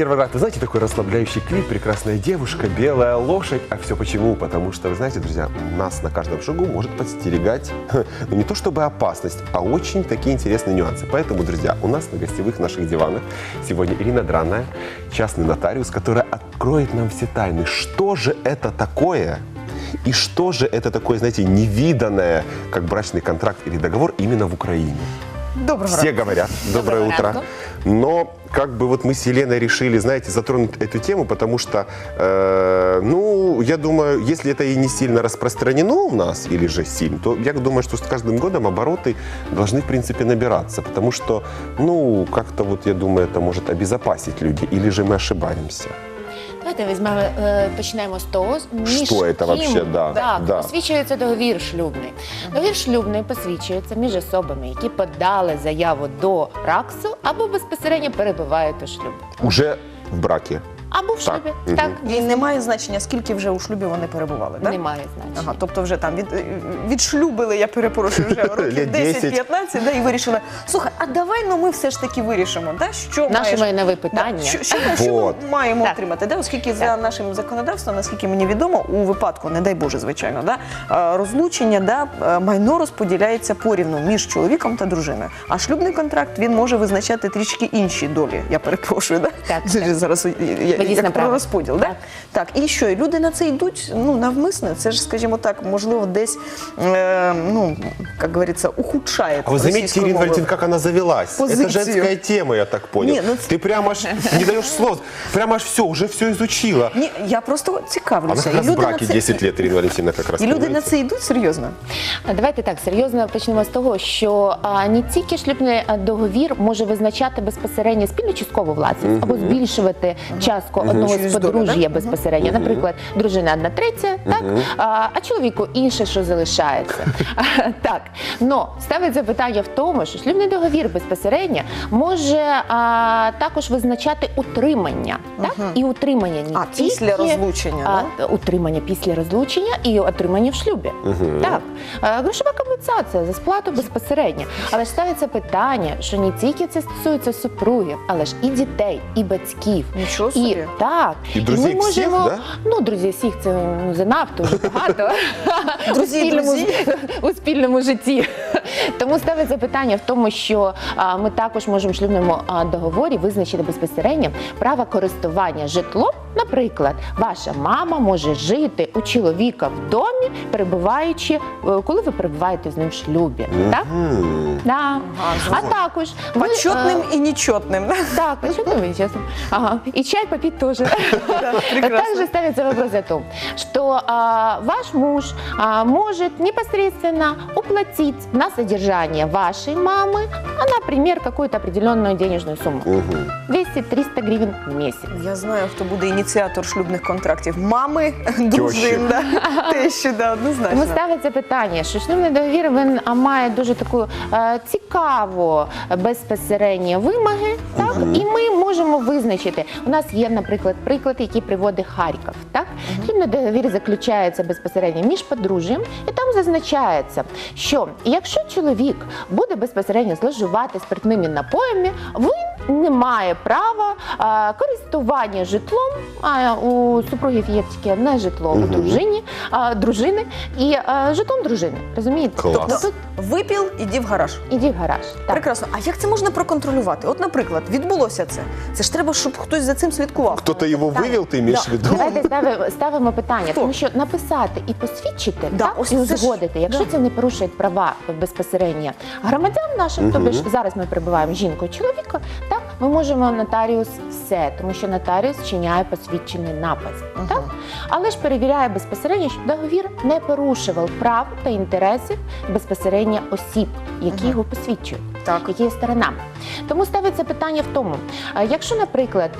Кировоград. Вы знаете, такой расслабляющий клип, прекрасная девушка, белая лошадь. А все почему? Потому что, вы знаете, друзья, нас на каждом шагу может подстерегать, ну не то чтобы опасность, а очень такие интересные нюансы. Поэтому, друзья, у нас на гостевых наших диванах сегодня Ирина Дранная, частный нотариус, которая откроет нам все тайны. Что же это такое? И что же это такое, знаете, невиданное, как брачный контракт или договор именно в Украине? Доброго Все говорят «доброе Доброго утро». ранку. Но как бы вот мы с Еленой решили, знаете, затронуть эту тему, потому что, э, ну, я думаю, если это и не сильно распространено у нас, или же сильно, то я думаю, что с каждым годом обороты должны, в принципе, набираться, потому что, ну, как-то вот, я думаю, это может обезопасить людей, или же мы ошибаемся. Давайте візьмемо, е, почнемо з того, між Що це ким, вообще, да, так, да. посвідчується договір шлюбний. Договір шлюбний посвідчується між особами, які подали заяву до РАКСу або безпосередньо перебувають у шлюбі. Уже в браке. Або в шлюбі. мгм. Так, І немає значення, скільки вже у шлюбі вони перебували, так? немає значення. Ага, тобто вже там від, відшлюбили, я перепрошую, вже років Лет 10. 10-15, да, і вирішили, слухай, а давай ну ми все ж таки вирішимо, да, що Наше маєш- майнове Да, питання. Що, що, що Вот. ми маємо Так. отримати? Да? Оскільки за Так. нашим законодавством, наскільки мені відомо, у випадку, не дай Боже, звичайно, да, е, розлучення, да, е, майно розподіляється порівну між чоловіком та дружиною. А шлюбний контракт він може визначати трішки інші долі. Я перепрошую, да? Так, Це так. зараз я, як про праві. розподіл. Да? Так. Так, і що? І люди на це йдуть ну, навмисно. Це ж, скажімо так, можливо, десь, е, ну, як говориться, ухудшає. А вы заметите, російською Ирина мовою. Валентин, как она завелась? Позицию. Это женская тема, я так понял. Не, ну Ты прямо аж не даешь слов, прямо аж все, уже все изучила. Ні, я просто Она цікавлюся. как раз в на браке це- 10 лет, Ирина Валентиновна, как раз. І люди на понимаете? це йдуть серйозно. А Давайте так серйозно почнемо з того, що а, не тільки шлюбний а, договір може визначати безпосередньо спільну часткову власність або збільшувати частку одного з подружжя безпосередньо. Наприклад, дружина одна третя, так? А, а чоловіку інше, що залишається. так, но ставиться питання в тому, що шлюбний договір безпосередньо може а, також визначати утримання, так? І утримання не А, після розлучення, а, утримання після розлучення і отримання в шлюбі. Так, Е, грошова компенсація за сплату безпосередньо. Але ж ставиться питання, що не тільки це стосується супругів, але ж і дітей, і батьків. Нічого І так, І друзів ми всіх, можемо, да? ну друзі всіх це ну, занадто вже багато у спільному, друзі. у спільному житті. Тому ставиться питання в тому, що а, ми також можемо в шлюбному а, договорі визначити безпосередньо право користування житлом. Наприклад, ваша мама може жити у чоловіка в домі, перебуваючи, е, коли ви перебуваєте з ним в шлюбі. Так? М. Да. Ага, А зрозуміло. також ви, Почетним е, і нечетним. так, почетным и честным. Ага. И чай попить тоже. Также ставится вопрос о том, что а, ваш муж а, может непосредственно уплатить на содержание вашей мамы, а, например, какую-то определенную денежную сумму. Мгм. 200-300 гривен в месяц. Я знаю, хто буде ініціатор шлюбних контрактів. Мами, дружин, да. тещі, да, Тому ставиться питання, що шлюбний договір він а, має дуже таку е, цікаву е, безпосередньо вимоги, так і ми можемо визначити. У нас є, наприклад, приклад, який приводить Харків. Так шлюбний договір заключається безпосередньо між подружжям, і там зазначається, що якщо чоловік буде безпосередньо зловживати спиртними напоями, він не має права е, користування житлом. А у супругів є тільки одне житло у дружині, а, дружини і а, жетон дружини. Розумієте? Клас. Тобто тут Випіл, іди в гараж. іди в гараж. Так. Прекрасно. А як це можна проконтролювати? От, наприклад, відбулося це. Це ж треба, щоб хтось за цим слідкував. Кто-то его Так. вывел, ты имеешь Да. Давайте ставимо, ставимо питання, Хто? тому що написати і посвідчити Да, так, ось і це ж- узгодити, якщо да. це не порушує права безпосередньо громадян наших, тобто ж зараз ми перебуваємо жінкою чоловіка, так ми можемо нотаріус все, тому що нотаріус чиняє посвідчений напис. Так? Але ж перевіряє безпосередньо, щоб договір не порушував прав та інтересів безпосередньо осіб, які його посвідчують, Так. є сторонами. Тому ставиться питання в тому, якщо, наприклад,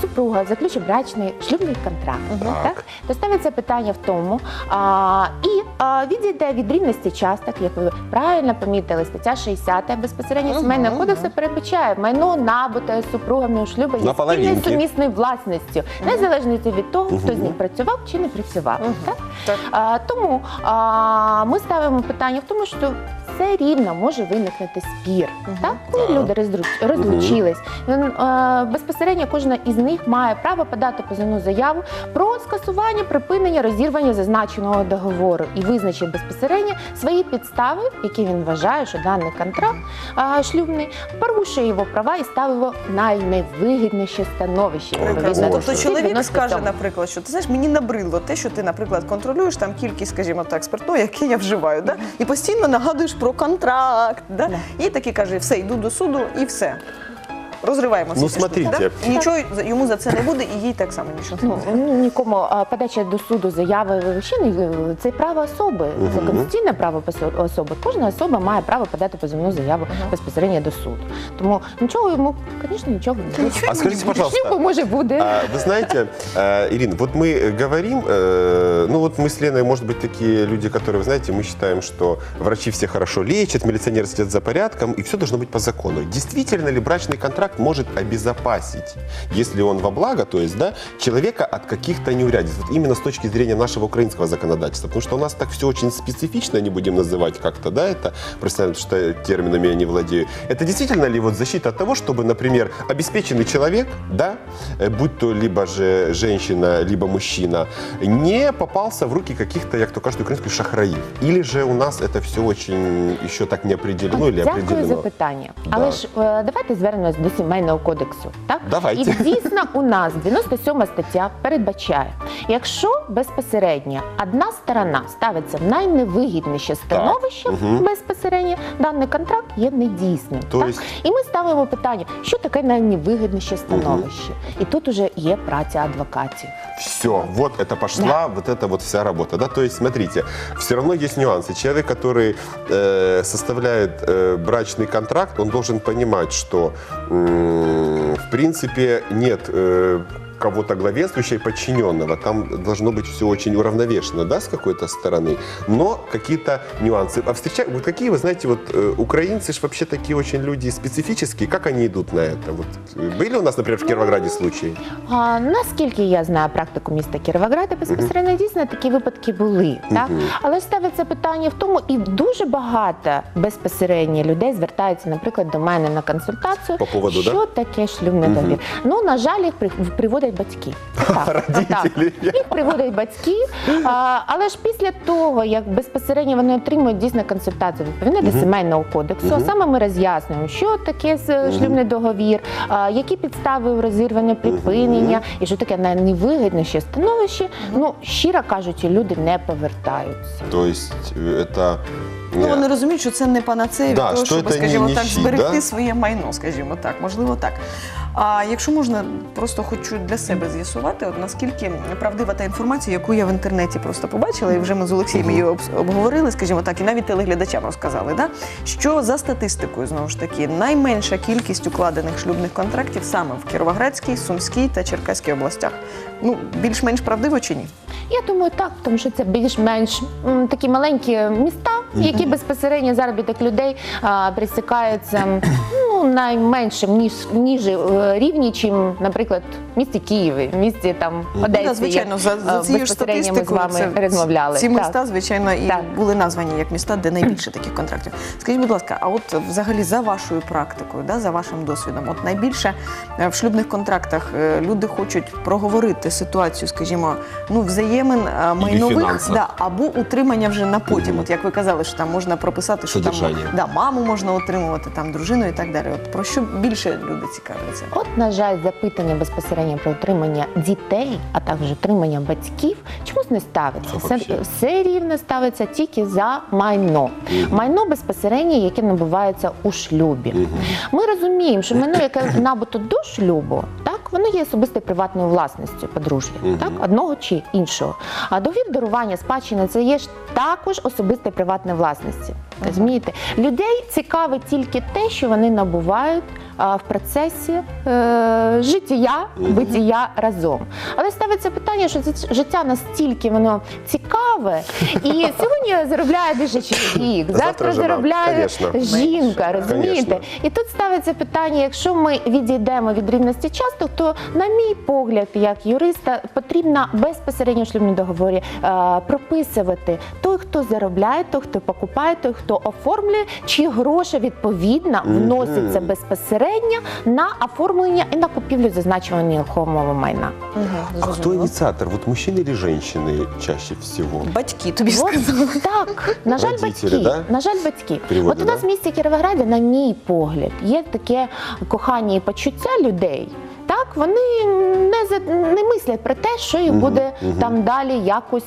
супруга заключить брачний шлюбний контракт, Так. так. то ставиться питання в тому, а, і а, відійде від рівності часток, як ви правильно помітили, стаття 60 безпосередньо сімейного кодексу передбачає майно набуте супругами у шлюбі є сумісною власністю, незалежно від того, хто з них працював чи не працював. Так? Так. А, тому а, ми ставимо питання в тому, що все рівно може виникнути спір. Так? Коли Так. люди роздру- розлучились, він, е, безпосередньо кожна із них має право подати позовну заяву про скасування, припинення, розірвання зазначеного договору і визначить безпосередньо свої підстави, які він вважає, що даний контракт а, шлюбний порушує його права і ставить його найневигідніше становище. Прекрасно. Тобто чоловік скаже, наприклад, що ти знаєш, мені набридло те, що ти, наприклад, контролюєш там кількість, скажімо так, спиртного, яке я вживаю, да? і постійно нагадуєш про контракт. Да? Да. І таки каже, все, йду до суду і все. Розриваємо Ну, ці штуки, смотрите. да? І нічого за- йому за це не буде, і їй так само нічого не Ну, буде. ну, нікому а, подача до суду заяви взагалі не це право особи, це конституційне право посо- особи. Кожна особа має право подати позовну заяву безпосередньо до суду. Тому нічого йому, звісно, нічого не буде. А скажите, пожалуйста, Шлюбу може буде. А, Вы знаете, э, Ирина, вот мы говорим, э, ну вот мы с Леной, может быть, такие люди, которые, вы знаете, мы считаем, что врачи все хорошо лечат, милиционеры следят за порядком, и все должно быть по закону. Действительно ли брачный контракт может обезопасить, если он во благо, то есть, да, человека от каких-то неурядиц? Вот именно с точки зрения нашего украинского законодательства. Потому что у нас так все очень специфично, не будем называть как-то, да, это, профессионально, что терминами я не владею. Это действительно ли вот защита от того, чтобы, например, обеспеченный человек, да, э, будь то либо же женщина, либо мужчина, не попался в руки каких-то, як то кажуть, українських шахраїв? Или же у нас это все очень еще так не определено или Дякую за определено? питання. Да. Але ж е, давайте звернемось до сімейного кодексу. Так Давайте. і дійсно у нас 97 стаття передбачає, якщо безпосередньо одна сторона ставиться в найневигідніше становище, мгм. безпосередньо даний контракт є недійсним. То так? есть- І ми ставимо питання, що таке найневигідніше становище, і тут уже є праця адвокатів. Все, вот это пошла, вот это вот вся работа, да, то есть, смотрите, все равно есть нюансы. Человек, который э, составляет э, брачный контракт, он должен понимать, что, м, в принципе, нет э, кого-то главенствующего и подчиненного. Там должно быть все очень уравновешено, да, с какой-то стороны, но какие-то нюансы. А встреча... вот какие, вы знаете, вот э, украинцы же вообще такие очень люди специфические, как они идут на это? Вот, э, были у нас, например, в Кировограде случаи? А, наскільки я знаю практику міста Кіровограда, безпосередньо дійсно такі випадки були. Так? Але ж ставиться питання в тому, і дуже багато безпосередньо людей звертаються, наприклад, до мене на консультацію. По поводу, що таке шлюбний довір? Ну, на жаль, їх при- приводять батьки. Їх приводять батьки, а, але ж після того, як безпосередньо вони отримують дійсно консультацію відповідно до сімейного кодексу, а саме ми роз'яснюємо, що таке з- шлюбний договір, а, які підстави розірвання припинення, і що таке найневигідніше становище. Ну, щиро кажучи, люди не повертаються. То есть э, это... Ну, вони розуміють, що це не панацея від Да, того, що щоб, це не скажімо так, ніщі, зберегти да? своє майно, скажімо так, можливо так. А якщо можна, просто хочу для себе з'ясувати, от наскільки правдива та інформація, яку я в інтернеті просто побачила, і вже ми з Олексієм її обс- обговорили, скажімо так, і навіть телеглядачам розказали, да? що за статистикою, знову ж таки, найменша кількість укладених шлюбних контрактів саме в Кіровоградській, Сумській та Черкаській областях. Ну, більш-менш правдиво чи ні? Я думаю, так, тому що це більш-менш м, такі маленькі міста, які безпосередньо заробіток людей а, ну, найменшим ніж ніж е, рівні, чим, наприклад, в місті Києві, в місті там Одесі. Ну, звичайно, за, за е, цією ж безпосередньо з статистикою вами розмовляли. Ці Так. міста, звичайно, і Так. були названі як міста, де найбільше таких контрактів. Скажіть, будь ласка, а от взагалі за вашою практикою, да, за вашим досвідом, от найбільше е, в шлюбних контрактах люди хочуть проговорити ситуацію, скажімо, ну взаємин майнових да, або утримання вже на потім. От як ви казали, що там можна прописати, що там да, маму можна отримувати, там дружину і так далі. От про що більше люди цікавляться? От, на жаль, запитання безпосередньо про утримання дітей, а також утримання батьків, чомусь не ставиться. Все, все рівно ставиться тільки за майно. Майно безпосередньо, яке набувається у шлюбі. Ми розуміємо, що майно, яке набуто до шлюбу, так воно є особистою приватною власністю подружжя, так одного чи іншого. А довір дарування спадщини це є ж також особиста приватна власність. Розумієте? Людей цікавить тільки те, що вони набувають в процесі е, життя, битія разом. Але ставиться питання, що це життя настільки воно цікаве, і сьогодні заробляє дуже чоловік, Завтра заробляє жінка. Розумієте? І тут ставиться питання: якщо ми відійдемо від рівності часток, то, на мій погляд, як юриста, потрібно безпосередньо в шлюбному договорі е, прописувати той, хто заробляє, той, хто покупає, той, хто оформлює, чи гроші відповідно вносяться безпосередньо на оформлення і на купівлю зазначеного нерухомого майна. А кто инициатор? Вот мужчины или женщины чаще всего? Батьки тобі От сказали. так, на жаль, батьки. да? На жаль, батьки. Приводи, От у нас да? в місті Кіровограді, на мій погляд, є таке кохання і почуття людей. Так, вони не за- не мислять про те, що їх буде там далі якось.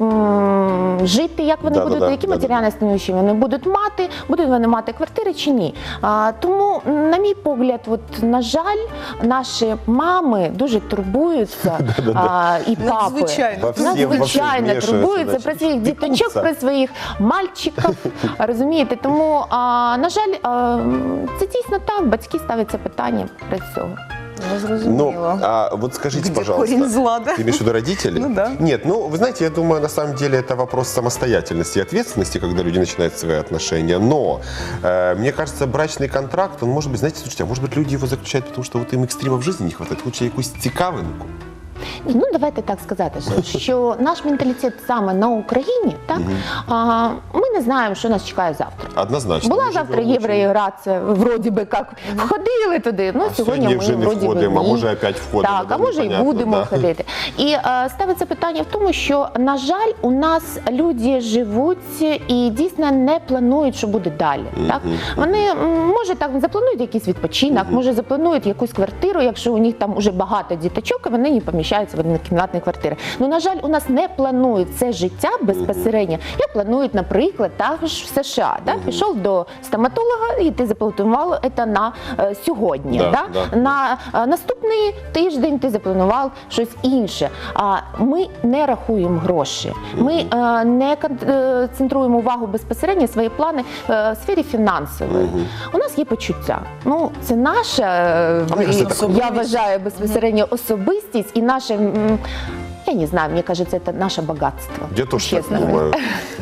М, Жити, як вони Да-да-да, будуть, які да-да-да. матеріальні становища вони будуть мати, будуть вони мати квартири чи ні. А, тому, на мій погляд, от на жаль, наші мами дуже турбуються а, і папи. Надзвичайно. Во во Надзвичайно турбуються про своїх діточок, пекутся. про своїх мальчиків. Розумієте? Тому, а, на жаль, а, це дійсно так. Батьки ставляться питання про цього. Ну, Ну, зрозуміло. а вот скажите, Где пожалуйста. корень зла, да? Ты имеешь в виду родители? Ну да. Нет, ну, вы знаете, я думаю, на самом деле это вопрос самостоятельности и ответственности, когда люди начинают свои отношения. Но, э, мне кажется, брачный контракт, он может быть, знаете, слушайте, а может быть, люди его заключают, потому что вот им экстрима в жизни не хватает. Лучше якусь цікавинку. Ну давайте так сказати, що, що наш менталітет саме на Україні, так а, ми не знаємо, що нас чекає завтра. Однозначно. Була завтра євроінтеграція, вроді би як входили туди. Ну А сьогодні ми вже не вроді би входимо, а ні. може опять входимо, Так, да, а може і непонятно, будемо да. ходити. І е, ставиться питання в тому, що на жаль, у нас люди живуть і дійсно не планують, що буде далі. Так вони м, може так запланують якийсь відпочинок, може запланують якусь квартиру, якщо у них там уже багато діточок, і вони не поміщаються в однокімнатні квартири. Ну на жаль, у нас не планують це життя безпосередньо. Як планують, наприклад, також в США. Так? Пішов до стоматолога, і ти запланував це на е, сьогодні. Да, да? да. На е, наступний тиждень ти запланував щось інше. А ми не рахуємо гроші. Ми е, не концентруємо увагу безпосередньо свої плани в сфері фінансової. У нас є почуття. Ну це наша я вважаю безпосередньо особистість і наше. М, Я не знаю, мне кажется, это наше богатство. Я тоже так честно думаю.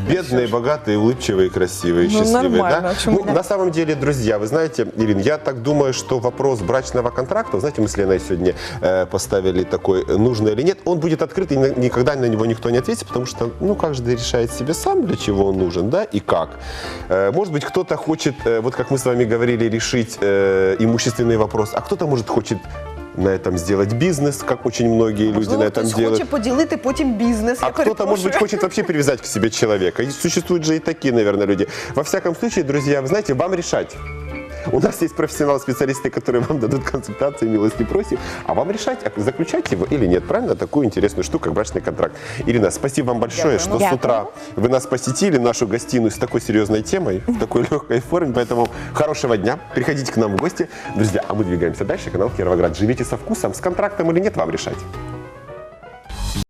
Бедные, богатые, улыбчивые, красивые, Ну, счастливые. да? а Ну, на самом деле, друзья, вы знаете, Ирина, я так думаю, что вопрос брачного контракта, вы знаете, мы с Леной сегодня э, поставили такой, э, нужно или нет, он будет открыт, и никогда на него никто не ответит, потому что, ну, каждый решает себе сам, для чего он нужен, да, и как. Э, может быть, кто-то хочет, э, вот как мы с вами говорили, решить э, имущественный вопрос, а кто-то, может, хочет на этом сделать бизнес, как очень многие люди Можливо, на этом хтось делают. хоче поділити потім бізнес. А я кто-то, может быть, перепрошую. хочет вообще привязать к себе человека. И существуют же и такие, наверное, люди. Во всяком случае, друзья, вы знаете, вам решать. У нас есть профессионалы-специалисты, которые вам дадут консультации, милости просим, а вам решать, а заключать его или нет. Правильно? Такую интересную штуку, как брачный контракт. Ирина, спасибо вам большое, Дякую. что с утра вы нас посетили, нашу гостиную с такой серьезной темой, в такой легкой форме. Поэтому хорошего дня. Приходите к нам в гости. Друзья, а мы двигаемся дальше. Канал Кировоград. Живите со вкусом, с контрактом или нет, вам решать.